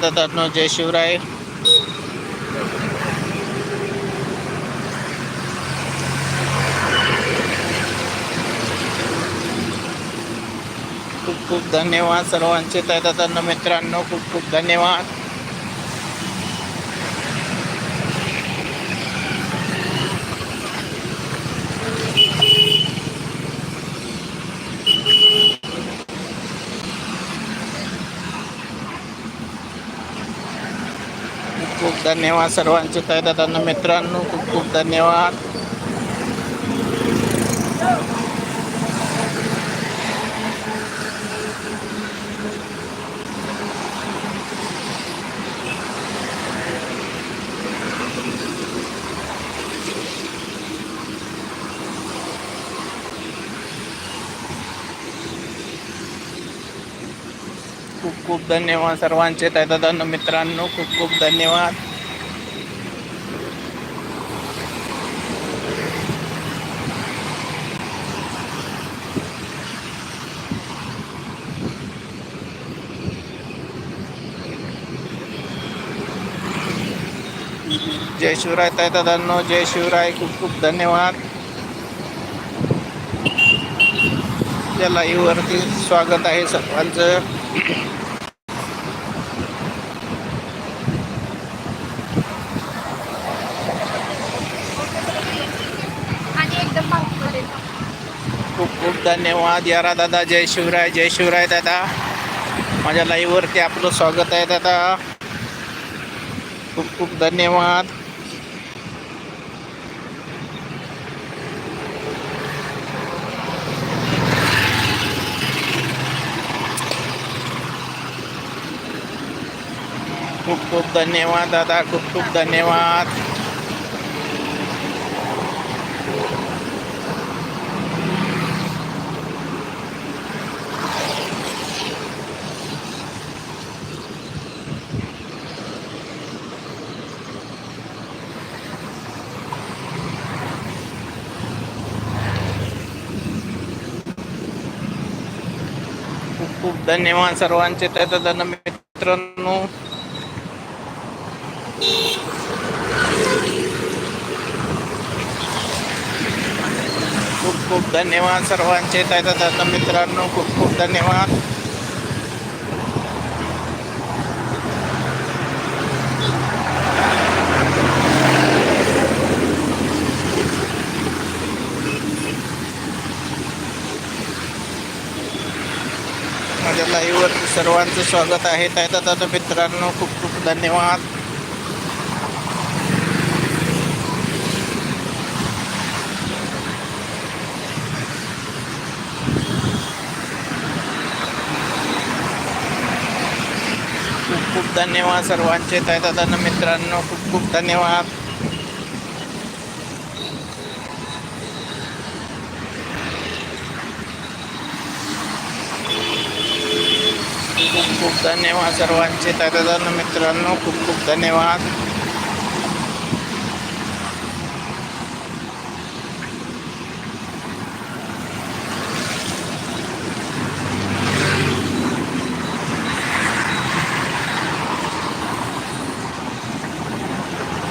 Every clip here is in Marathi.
दादांनो जय शिवराय. खूप खूप धन्यवाद सर्वांचे. दादांनो मित्रांनो खूप खूप धन्यवाद. खूप खूप धन्यवाद सर्वांचे. दादांनो मित्रांनो खूप खूप धन्यवाद. खूप खूप धन्यवाद सर्वांचे. दादांनो मित्रांनो खूप खूप धन्यवाद. जय शिवराय ताई दादांनो जय शिवराय खूप खूप धन्यवाद. या लाईव्ह वरती स्वागत आहे सर्वांचं. खूप खूप धन्यवाद. यारा दादा जय शिवराय जय शिवराय दादा. माझ्या लाईव्हवरती आपलं स्वागत आहे दादा. खूप खूप धन्यवाद. खूप धन्यवाद दादा. खूप खूप धन्यवाद. खूप खूप धन्यवाद सर्वांचे. दादा मित्रांनो खूप खूप धन्यवाद सर्वांचे. दादा मित्रांनो खूप खूप धन्यवाद. माझ्या लाईव्हवर सर्वांचं स्वागत आहे. दादा मित्रांनो खूप खूप धन्यवाद खूप खूप धन्यवाद सर्वांचे. दादा मित्रांनो खूप खूप धन्यवाद. खूप खूप धन्यवाद सर्वांचे. दादा मित्रांनो खूप खूप धन्यवाद.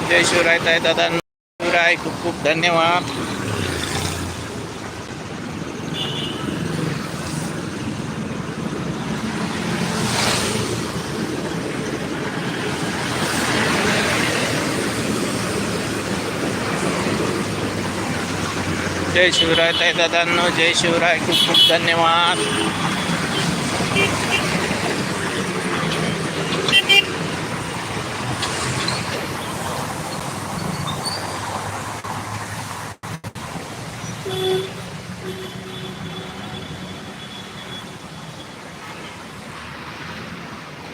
जय शिवराय ताय दादा. शिवराय खूप खूप धन्यवाद. जय शिवराय ताई दादांनो जय शिवराय खूप खूप धन्यवाद.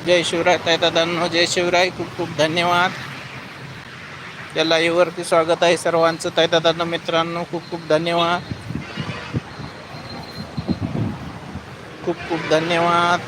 जय शिवराय ताई जय शिवराय. खूप खूप धन्यवाद. या लाईव्हवरती स्वागत आहे सर्वांचं. ताई मित्रांनो खूप खूप धन्यवाद. खूप खूप धन्यवाद.